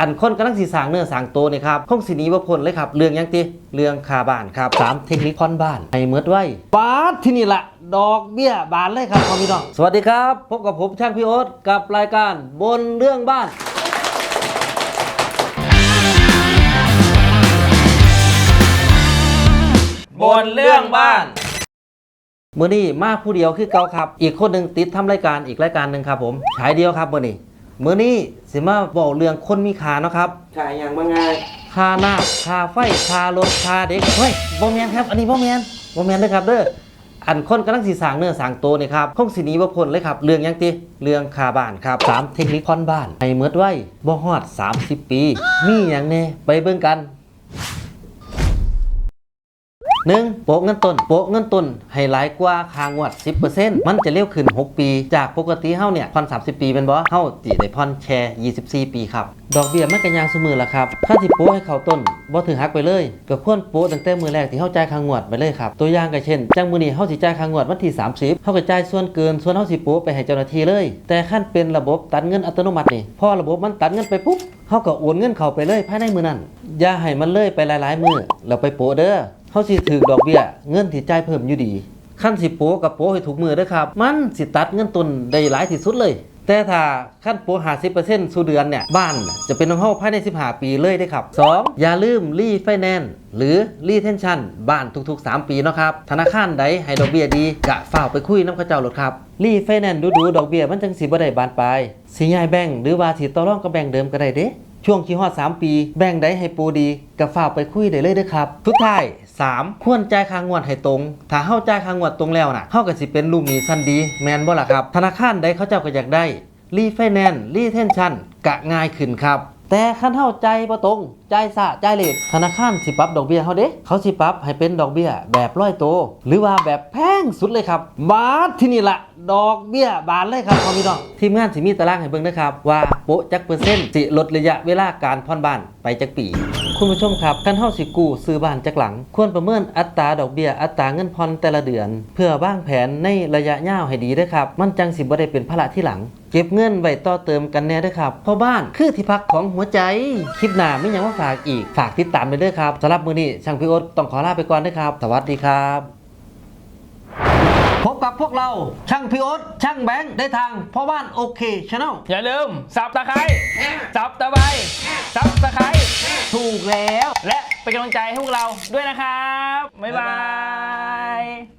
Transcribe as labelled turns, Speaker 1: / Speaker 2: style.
Speaker 1: อันคนกำลังสีสร้างเนื้อสร้างตัวนี่ครับคงสิหนีบ่พ้นเลยครับเรื่องหยังติเรื่องคาบ้านครับสามเทคนิคผ่อนบ้านให้เมิดไว้บาทที่นี่ละดอกเบี้ยบานเลยครับพ่อพี่น้องสวัสดีครับพบกับผมช่างพี่โอ๊ตกับรายการบนเรื่องบ้าน
Speaker 2: บนเรื่องบ้าน
Speaker 1: มื่อนี้มาผู้เดียวคือเก่าครับ อีกคนหนึ่งติดทำรายการอีกรายการหนึ่งครับผมฉายเดียวครับมื่อนี้ มื่อนี้สิมาบอกเรื่องคนมีขาเนาะครับ
Speaker 2: ขายอย่างว่าไง
Speaker 1: ค่าน้ำค่าไฟค่ารถค่าเด็กเฮ้ยบ่แมนครับ อันนี้บ่แมนบ่แมนเลยครับเด้ออันคนกำลังสีสร้างเนื้อสร้างตัวนี่ครับคงสิหนีบ่พ้นเลยครับ เรื่องหยังติเรื่องค่าบ้านครับสามเทคนิคผ่อนบ้านให้เมิดไว้บ่ฮอด 30 ปี มีหยังแน่ไปเบิ่งกัน หนึ่งโปะเงินต้นโปะเงินต้นให้หลายกว่าค่างวด 10%มันจะเร็วขึ้น 6 ปี จากปกติเฮาเนี่ยผ่อน30 ปีเป็นบ่เฮาสิได้ผ่อนแชร์24 ปีครับ ดอกเบี้ยมันก็ยางซุมือละครับค่าที่โปะให้เขาต้นบ่ถึงหักไปเลยก็ควรโปะตั้งแต่มือแรกที่เฮาจ่ายค่างวดไปเลยครับตัวอย่างก็เช่นจังมื้อนี้เฮาสิจ่ายค่างวดวันที่ 30เฮาก็จ่ายส่วนเกินส่วนเฮาสิโปะไปให้เจ้าหน้าที่เลย แต่ขั้นเป็นระบบตัดเงินอัตโนมัตินี่พอระบบมันตัดเงินไปปุ๊บเฮาก็โอนเงินเข้าไปเลยภายในมื้อนั้นอย่าให้มันเลยไปหลายๆ มื้อแล้วไปโปะเด้อ เขาสิถือดอกเบี้ย เงินที่จ่ายเพิ่มอยู่ดีขั้นสิโปกับโปให้ถูกมือด้อครับ มันสิตัดเงินต้นได้หลายที่สุดเลย แต่ถ้าขั้นโปหาสิสู่เดือนเนี่ย บ้านจะเป็นของเฮาภายใน 15 ปีเลยได้ครับ 2. อย่าลืมรีไฟแนนซ์หรือรีเทนชั่นบ้านทุกๆ 3 ปีเนาะครับ ธนาคารใดให้ดอกเบี้ยดีกะฝ้าไปคุยน้ำข้าเจ้าโลดครับรีไฟแนนซ์ดูๆดอกเบี้ยมันจังสิบ่ได้บานปลายสิย้ายแบงค์หรือว่าสิต่อรองกับแบงค์เดิมก็ได้เด้ช่วงที่ฮอด3 ปี แบ่งได้ให้ปูดีกับฝากไปคุยได้เลยเด้อครับสุดท้าย 3. ควรจ่ายค่างวดให้ตรง ถ้าเฮาจ่ายค่างวดตรงแล้วน่ะเฮาก็สิเป็นลูกหนี้สั้นดีแม่นบ่ล่ะครับ ธนาคารใดเขาเจ้าก็อยากได้รีไฟแนนซ์รีเทนชั่นกะง่ายขึ้นครับ แต่คันเฮาใจายบ่ตรงจ่ายซะจ่ายเลทธนาคารสิปรับดอกเบี้ยเฮาเด้เขาสิปรับให้เป็นดอกเบี้ยแบบร้อยโต หรือว่าแบบแพงสุดเลยครับ บาทที่นี่ละดอกเบี้ยบานเลยครับพ่อพี่น้องทีมงานสิมีตารางให้เบิ่งนะครับว่าโปะจักเปอร์เซ็นต์สิลดระยะเวลาการผ่อนบ้านไปจักปี คุณผู้ชมครับคันเฮาสิกู้ซื้อบ้านจักหลัง ควรประเมินอัตราดอกเบี้ยอัตราเงินผ่อนแต่ละเดือน เพื่อวางแผนในระยะยาวให้ดีเด้อครับ มันจังสิบ่ได้เป็นภาระที่หลัง เก็บเงินไว้ต่อเติมกันแน่เด้อครับเพราะบ้านคือที่พักของหัวใจ คลิปหน้าไม่ยังว่าฝากอีกฝากติดตามไปด้วยครับสำหรับมื้อนี้ช่างพี่โอ๊ตต้องขอลาไปก่อนนะครับ สวัสดีครับพบกับพวกเราช่างพี่โอ๊ตช่างแบงค์ได้ทางพ่อบ้านโอเคชาแนล
Speaker 2: อย่าลืมสับตะไคร้สับตะไบสับตะไคร้
Speaker 1: ถูกแล้ว
Speaker 2: และเป็นกำลังใจให้พวกเราด้วยนะครับ บ๊ายบาย